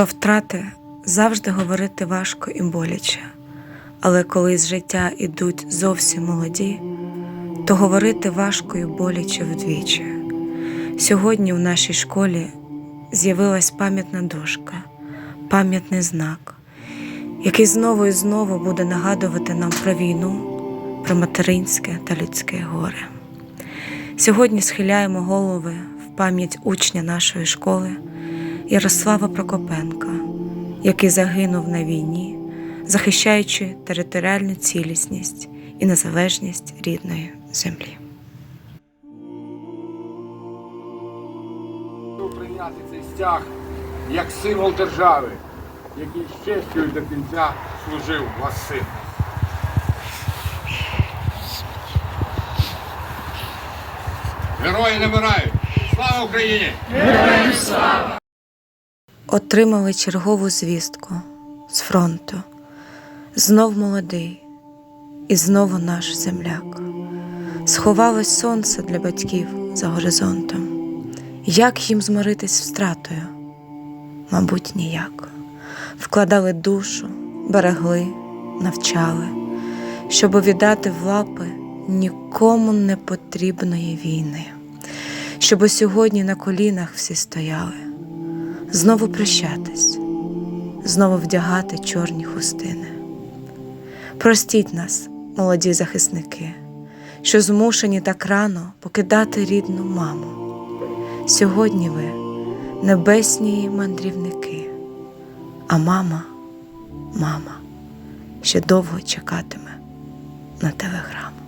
Про втрати завжди говорити важко і боляче, але коли з життя ідуть зовсім молоді, то говорити важко і боляче вдвічі. Сьогодні в нашій школі з'явилась пам'ятна дошка, пам'ятний знак, який знову і знову буде нагадувати нам про війну, про материнське та людське горе. Сьогодні схиляємо голови в пам'ять учня нашої школи Ярослава Прокопенка, який загинув на війні, захищаючи територіальну цілісність і незалежність рідної землі. прийняти цей стяг як символ держави, який з честю до кінця служив вас син. Герої не вмирають! Слава Україні! Отримали чергову звістку з фронту. Знов молодий і знову наш земляк. Сховалось сонце для батьків за горизонтом. Як їм змиритись втратою? Мабуть, ніяк. Вкладали душу, берегли, навчали, щоб віддати в лапи нікому не потрібної війни, щоб сьогодні на колінах всі стояли знову прощатись, знову вдягати чорні хустини. Простіть нас, молоді захисники, що змушені так рано покидати рідну маму. Сьогодні ви небесні мандрівники, а мама, мама ще довго чекатиме на телеграму.